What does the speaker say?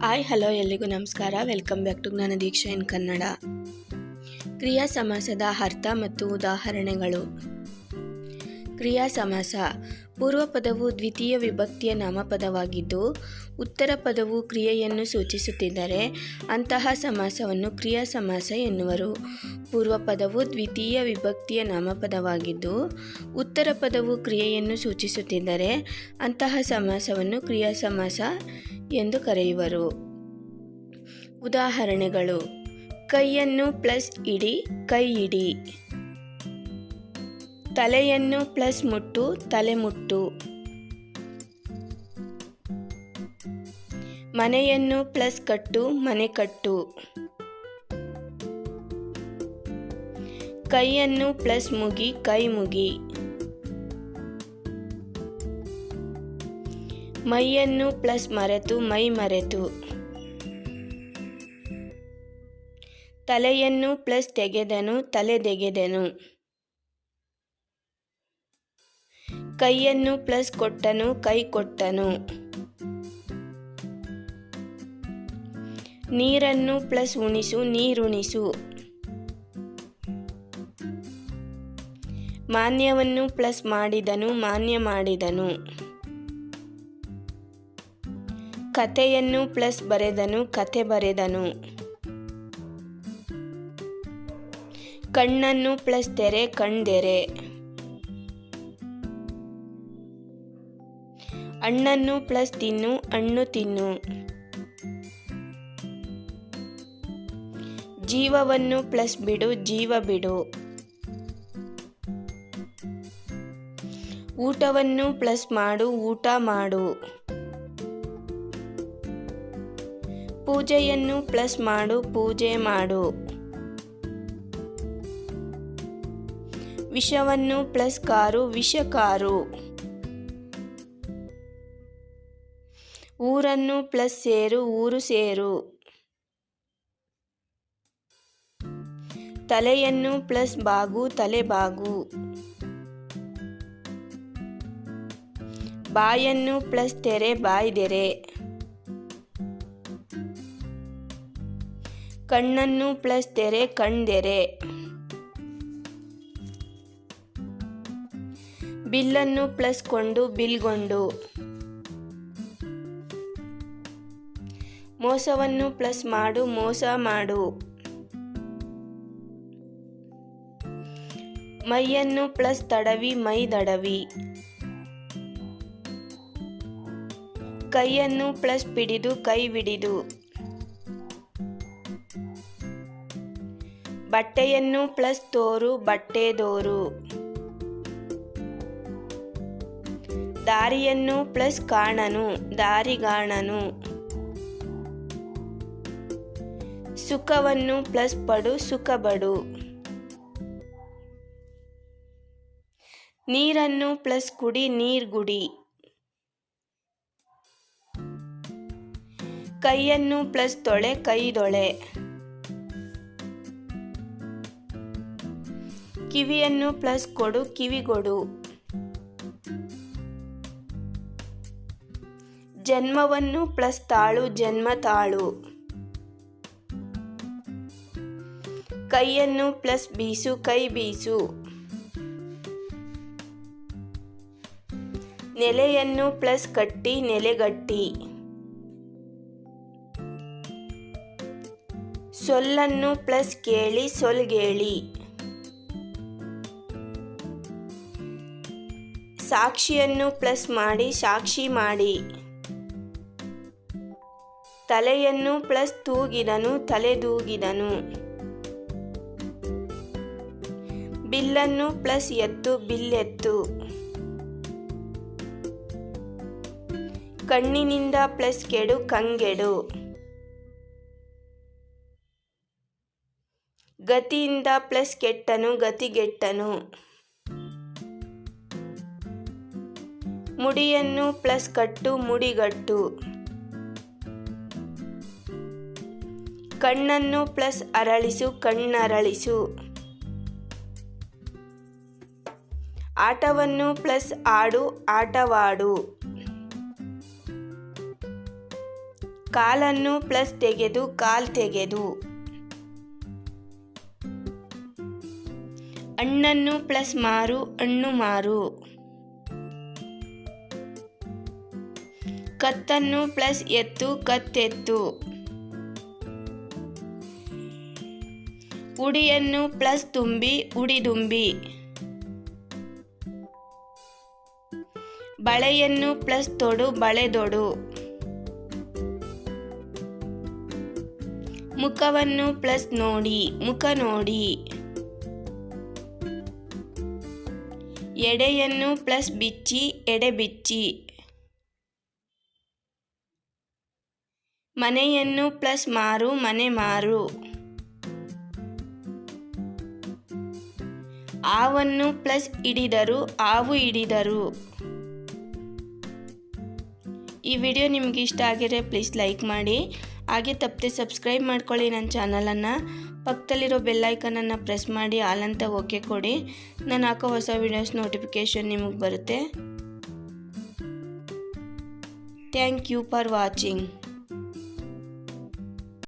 Hi hello ಎಲ್ಲಿಗೂ ನಮಸ್ಕಾರ. Welcome back to ಜ್ಞಾನ ದೀಕ್ಷಾ ಇನ್ ಕನ್ನಡ ಕ್ರಿಯಾ ಸಮಾಸದ ಅರ್ಥ ಮತ್ತು ಉದಾಹರಣೆಗಳು. ಕ್ರಿಯಾ ಸಮಾಸ ಪೂರ್ವ ಪದವು ದ್ವಿತೀಯ ವಿಭಕ್ತಿಯ ನಾಮಪದವಾಗಿದ್ದು, ಉತ್ತರ ಪದವು ಕ್ರಿಯೆಯನ್ನು ಸೂಚಿಸುತ್ತಿದ್ದರೆ ಅಂತಹ ಸಮಾಸವನ್ನು ಕ್ರಿಯಾ ಸಮಾಸ ಎನ್ನುವರು. ಪೂರ್ವ ಪದವು ದ್ವಿತೀಯ ವಿಭಕ್ತಿಯ ನಾಮಪದವಾಗಿದ್ದು, ಉತ್ತರ ಪದವು ಕ್ರಿಯೆಯನ್ನು ಸೂಚಿಸುತ್ತಿದ್ದರೆ ಅಂತಹ ಸಮಾಸವನ್ನು ಕ್ರಿಯಾ ಸಮಾಸ ಎಂದು ಕರೆಯುವರು. ಉದಾಹರಣೆಗಳು, ಕೈಯನ್ನು ಪ್ಲಸ್ ಇಡಿ ಕೈ ಇಡಿ ತಲೆಯನ್ನು ಪ್ಲಸ್ ಮುಟ್ಟು, ತಲೆ ಮುಟ್ಟು. ಮನೆಯನ್ನು ಪ್ಲಸ್ ಕಟ್ಟು, ಮನೆ ಕಟ್ಟು. ಕೈಯನ್ನು ಪ್ಲಸ್ ಮುಗಿ, ಕೈ ಮುಗಿ. ಮೈಯನ್ನು ಪ್ಲಸ್ ಮರೆತು, ಮೈ ಮರೆತು. ತಲೆಯನ್ನು ಪ್ಲಸ್ ತೆಗೆದನು, ತಲೆ ತೆಗೆದನು. ಕೈಯನ್ನು ಪ್ಲಸ್ ಕೊಟ್ಟನು, ಕೈ ಕೊಟ್ಟನು. ನೀರನ್ನು ಪ್ಲಸ್ ಉಣಿಸು, ನೀರುಣಿಸು. ಮಾನ್ಯವನ್ನು ಪ್ಲಸ್ ಮಾಡಿದನು, ಮಾನ್ಯ ಮಾಡಿದನು. ಕಥೆಯನ್ನು ಪ್ಲಸ್ ಬರೆದನು ಕತೆ ಬರೆದನು. ಕಣ್ಣನ್ನು ಪ್ಲಸ್ ತೆರೆ, ಕಣ್ದೆರೆ. ಹಣ್ಣನ್ನು ಪ್ಲಸ್ ತಿನ್ನು, ಹಣ್ಣು ತಿನ್ನು. ಜೀವವನ್ನು ಪ್ಲಸ್ ಬಿಡು, ಜೀವ ಬಿಡು. ಊಟವನ್ನು ಪ್ಲಸ್ ಮಾಡು, ಊಟ ಮಾಡು. ಪೂಜೆಯನ್ನು ಪ್ಲಸ್ ಮಾಡು, ಪೂಜೆ ಮಾಡು. ವಿಷವನ್ನು ಪ್ಲಸ್ ಕಾರು ವಿಷ ಕಾರು ಊರನ್ನು ಪ್ಲಸ್ ಸೇರು, ಊರು ಸೇರು. ತಲೆಯನ್ನು ಪ್ಲಸ್ ಬಾಗು, ತಲೆ ಬಾಗು. ಬಾಯನ್ನು ಪ್ಲಸ್ ತೆರೆ ಬಾಯ್ದೆರೆ ಕಣ್ಣನ್ನು ಪ್ಲಸ್ ತೆರೆ ಕಣ್ದೆರೆ ಬಿಲ್ಲನ್ನು ಪ್ಲಸ್ ಕೊಂಡು ಬಿಲ್ಗೊಂಡು ಮೋಸವನ್ನು ಪ್ಲಸ್ ಮಾಡು, ಮೋಸ ಮಾಡು. ಮೈಯನ್ನು ಪ್ಲಸ್ ತಡವಿ, ಮೈ ದಡವಿ. ಕೈಯನ್ನು ಪ್ಲಸ್ ಪಿಡಿದು, ಕೈ ಬಿಡಿದು ಬಟ್ಟೆಯನ್ನು ಪ್ಲಸ್ ತೋರು, ಬಟ್ಟೆ ದೋರು. ದಾರಿಯನ್ನು ಪ್ಲಸ್ ಕಾಣನು, ದಾರಿಗಾಣನು. ಸುಖವನ್ನು ಪ್ಲಸ್ ಪಡು ಸುಖ ಬಡು ನೀರನ್ನು ಪ್ಲಸ್ ಕುಡಿ ನೀರ್ಗುಡಿ ಕೈಯನ್ನು ಪ್ಲಸ್ ತೊಳೆ ಕೈದೊಳೆ ಕಿವಿಯನ್ನು ಪ್ಲಸ್ ಕೊಡು ಕಿವಿಗೊಡು ಜನ್ಮವನ್ನು ಪ್ಲಸ್ ತಾಳು, ಜನ್ಮ ತಾಳು. ಕೈಯನ್ನು ಪ್ಲಸ್ ಬೀಸು, ಕೈ ಬೀಸು. ನೆಲೆಯನ್ನು ಪ್ಲಸ್ ಕಟ್ಟಿ, ನೆಲೆಗಟ್ಟಿ. ಸೊಲ್ಲನ್ನು ಪ್ಲಸ್ ಕೇಳಿ, ಸೊಲ್ಗೇಳಿ. ಸಾಕ್ಷಿಯನ್ನು ಪ್ಲಸ್ ಮಾಡಿ, ಸಾಕ್ಷಿ ಮಾಡಿ. ತಲೆಯನ್ನು ಪ್ಲಸ್ ತೂಗಿದನು, ತಲೆದೂಗಿದನು. ಬಿಲ್ಲನ್ನು ಪ್ಲಸ್ ಎತ್ತು ಬಿಲ್ಲೆತ್ತು ಕಣ್ಣಿನಿಂದ ಪ್ಲಸ್ ಕೆಡು, ಕಂಗೆಡು. ಗತಿಯಿಂದ ಪ್ಲಸ್ ಕೆಟ್ಟನು, ಗತಿಗೆಟ್ಟನು. ಮುಡಿಯನ್ನು ಪ್ಲಸ್ ಕಟ್ಟು, ಮುಡಿಗಟ್ಟು. ಕಣ್ಣನ್ನು ಪ್ಲಸ್ ಅರಳಿಸು, ಕಣ್ಣರಳಿಸು. ಆಟವನ್ನು ಪ್ಲಸ್ ಆಡು, ಆಟವಾಡು. ಕಾಲನ್ನು ಪ್ಲಸ್ ತೆಗೆದು, ಕಾಲ್ ತೆಗೆದು. ಹಣ್ಣನ್ನು ಪ್ಲಸ್ ಮಾರು, ಹಣ್ಣು ಮಾರು. ಕತ್ತನ್ನು ಪ್ಲಸ್ ಎತ್ತು, ಕತ್ತೆತ್ತು. ಉಡಿಯನ್ನು ಪ್ಲಸ್ ತುಂಬಿ ಉಡಿದುಂಬಿ ಬಳೆಯನ್ನು ಪ್ಲಸ್ ತೊಡು ಬಳೆದೊಡು ಮುಖವನ್ನು ಪ್ಲಸ್ ನೋಡಿ, ಮುಖ ನೋಡಿ. ಎಡೆಯನ್ನು ಪ್ಲಸ್ ಬಿಚ್ಚಿ, ಎಡೆ ಬಿಚ್ಚಿ. ಮನೆಯನ್ನು ಪ್ಲಸ್ ಮಾರು, ಮನೆ ಮಾರು. ಆವನ್ನು ಪ್ಲಸ್ ಹಿಡಿದರು, ಆವು ಹಿಡಿದರು. ಈ ವಿಡಿಯೋ ನಿಮಗೆ ಇಷ್ಟ ಆಗಿದ್ರೆ ಪ್ಲೀಸ್ ಲೈಕ್ ಮಾಡಿ. ಹಾಗೆ ತಪ್ಪದೆ ಸಬ್ಸ್ಕ್ರೈಬ್ ಮಾಡ್ಕೊಳ್ಳಿ ನನ್ನ ಚಾನಲನ್ನು ಪಕ್ಕದಲ್ಲಿರೋ ಬೆಲ್ಲೈಕನನ್ನು ಪ್ರೆಸ್ ಮಾಡಿ ಆಲಂತ ಓಕೆ ಕೊಡಿ. ನಾನು ಹಾಕೋ ಹೊಸ ವಿಡಿಯೋಸ್ ನೋಟಿಫಿಕೇಷನ್ ನಿಮಗೆ ಬರುತ್ತೆ. Thank you for watching